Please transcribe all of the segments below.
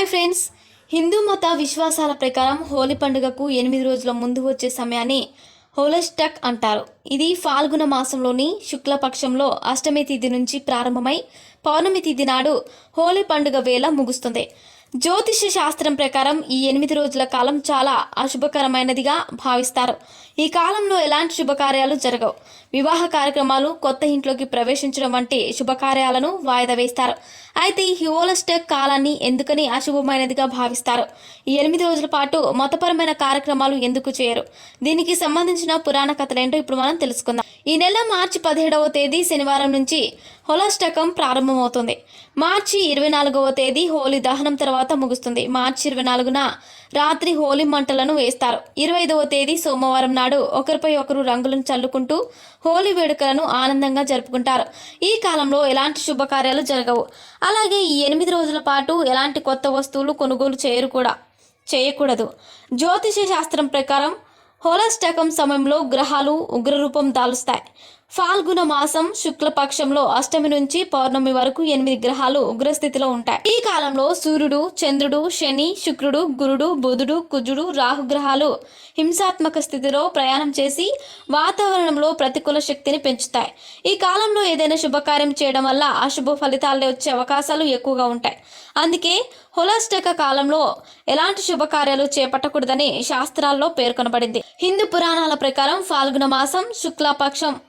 Hi friends. Hindu మత విశ్వాసాల ప్రకారం హోలీ పండుగకు ఎనిమిది రోజుల ముందు వచ్చే సమయాన్ని హోలస్టక్ అంటారు. ఇది ఫాల్గుణ మాసంలోని శుక్లపక్షంలో అష్టమి తిథి నుంచి ప్రారంభమై పౌర్ణమి తిథి నాడు హోలీ పండుగ వేళ ముగుస్తుంది. జ్యోతిష శాస్త్రం ప్రకారం ఈ ఎనిమిది రోజుల కాలం చాలా అశుభకరమైనదిగా భావిస్తారు. ఈ కాలంలో ఎలాంటి శుభకార్యాలు జరగవు. వివాహ కార్యక్రమాలు కొత్త ఇంట్లోకి ప్రవేశించడం వంటి శుభకార్యాలను వాయిదా వేస్తారు. అయితే ఈ హోలస్టెక్ కాలాన్ని ఎందుకని అశుభమైనదిగా భావిస్తారు? ఈ ఎనిమిది రోజుల పాటు మతపరమైన కార్యక్రమాలు ఎందుకు చేయరు? దీనికి సంబంధించిన పురాణ కథలేంటో ఇప్పుడు మనం తెలుసుకుందాం. ఈ నెల మార్చి పదిహేడవ తేదీ శనివారం నుంచి హోలాష్టకం ప్రారంభమవుతుంది. మార్చి ఇరవై నాలుగవ తేదీ హోలీ దహనం తర్వాత ముగుస్తుంది. మార్చి ఇరవై నాలుగున రాత్రి హోలీ మంటలను వేస్తారు. ఇరవై ఐదవ తేదీ సోమవారం నాడు ఒకరిపై ఒకరు రంగులను చల్లుకుంటూ హోలీ వేడుకలను ఆనందంగా జరుపుకుంటారు. ఈ కాలంలో ఎలాంటి శుభకార్యాలు జరగవు. అలాగే ఈ ఎనిమిది రోజుల పాటు ఎలాంటి కొత్త వస్తువులు కొనుగోలు చేయరు కూడా చేయకూడదు. జ్యోతిష శాస్త్రం ప్రకారం హోలస్టకం సమయంలో గ్రహాలు ఉగ్రరూపం దాలుస్తాయి. ఫాల్గుణ మాసం శుక్లపక్షంలో అష్టమి నుంచి పౌర్ణమి వరకు ఎనిమిది గ్రహాలు ఉగ్రస్థితిలో ఉంటాయి. ఈ కాలంలో సూర్యుడు చంద్రుడు శని శుక్రుడు గురుడు బుధుడు కుజుడు రాహు గ్రహాలు హింసాత్మక స్థితిలో ప్రయాణం చేసి వాతావరణంలో ప్రతికూల శక్తిని పెంచుతాయి. ఈ కాలంలో ఏదైనా శుభకార్యం చేయడం వల్ల అశుభ ఫలితాలు వచ్చే అవకాశాలు ఎక్కువగా ఉంటాయి. అందుకే హోలాస్టక కాలంలో ఎలాంటి శుభకార్యాలు చేపట్టకూడదని శాస్త్రాల్లో పేర్కొనబడింది. హిందూ పురాణాల ప్రకారం ఫాల్గుణ మాసం శుక్లపక్షం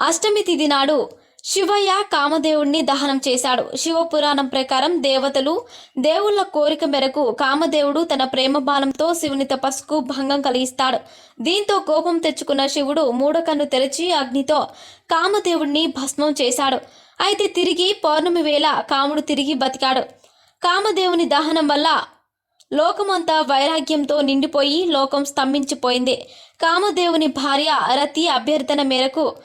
అష్టమి తిథి నాడు శివయ్య కామదేవుణ్ణి దహనం చేశాడు. శివ పురాణం ప్రకారం దేవతలు దేవుళ్ళ కోరిక మేరకు కామదేవుడు తన ప్రేమ బాణంతో శివుని తపస్సుకు భంగం కలిగిస్తాడు. దీంతో కోపం తెచ్చుకున్న శివుడు మూడో కన్ను తెరిచి అగ్నితో కామదేవుణ్ణి భస్మం చేశాడు. అయితే తిరిగి పౌర్ణమి వేళ కాముడు తిరిగి బతికాడు. కామదేవుని దహనం వల్ల లోకమంతా వైరాగ్యంతో నిండిపోయి లోకం స్తంభించిపోయింది. కామదేవుని భార్య రతి అభ్యర్థన మేరకు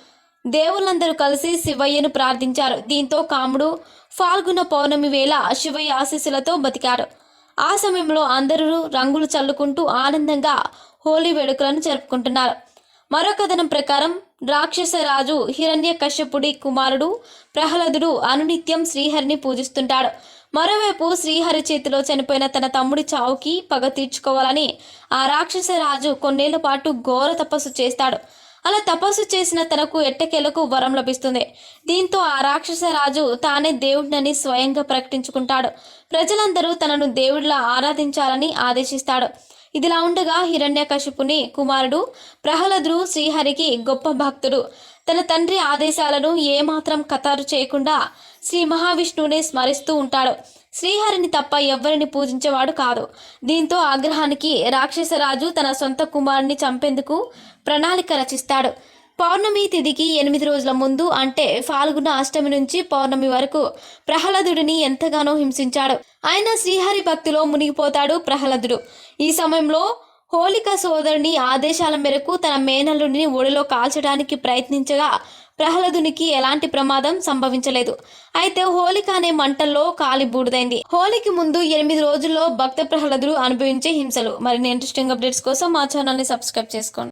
దేవుళ్ళందరూ కలిసి శివయ్యను ప్రార్థించారు. దీంతో కాముడు ఫాల్గుణ పౌర్ణమి వేళ శివయ్య ఆశీస్సులతో బతికాడు. ఆ సమయంలో అందరూ రంగులు చల్లుకుంటూ ఆనందంగా హోలీ వేడుకలను జరుపుకుంటున్నారు. మరో కథనం ప్రకారం రాక్షస రాజు హిరణ్య కశ్యపుడి కుమారుడు ప్రహ్లాదుడు అనునిత్యం శ్రీహరిని పూజిస్తుంటాడు. మరోవైపు శ్రీహరి చేతిలో చనిపోయిన తన తమ్ముడి చావుకి పగ తీర్చుకోవాలని ఆ రాక్షస రాజు కొన్నేళ్ళ పాటు ఘోర తపస్సు చేస్తాడు. అలా తపస్సు చేసిన తనకు ఎట్టకేలకు వరం లభిస్తుంది. దీంతో ఆ రాక్షస రాజు తానే దేవుడినని స్వయంగా ప్రకటించుకుంటాడు. ప్రజలందరూ తనను దేవుడిలా ఆరాధించాలని ఆదేశిస్తాడు. ఇదిలా ఉండగా హిరణ్యకశిపుని కుమారుడు ప్రహ్లదుడు శ్రీహరికి గొప్ప భక్తుడు. తన తండ్రి ఆదేశాలను ఏమాత్రం కతారు చేయకుండా శ్రీ మహావిష్ణువునే స్మరిస్తూ ఉంటాడు. శ్రీహరిని తప్ప ఎవ్వరిని పూజించేవాడు కాదు. దీంతో ఆగ్రహానికి రాక్షసరాజు తన సొంత కుమారుని చంపేందుకు ప్రణాళిక రచిస్తాడు. పౌర్ణమి తిథికి ఎనిమిది రోజుల ముందు అంటే ఫాల్గుణ అష్టమి నుంచి పౌర్ణమి వరకు ప్రహ్లాదుడిని ఎంతగానో హింసించాడు. ఆయన శ్రీహరి భక్తిలో మునిగిపోతాడు ప్రహ్లాదుడు. ఈ సమయంలో హోలిక సోదరుని ఆదేశాల మేరకు తన మేనల్లుడిని ఒడిలో కాల్చడానికి ప్రయత్నించగా ప్రహ్లాదునికి ఎలాంటి ప్రమాదం సంభవించలేదు. అయితే హోలిక అనే మంటల్లో కాలి బూడిదైంది. హోలీకి ముందు ఎనిమిది రోజుల్లో భక్త ప్రహ్లాదుడు అనుభవించే హింసలు. మరిన్ని ఇంట్రెస్టింగ్ అప్డేట్స్ కోసం మా ఛానల్ని సబ్స్క్రైబ్ చేసుకోండి.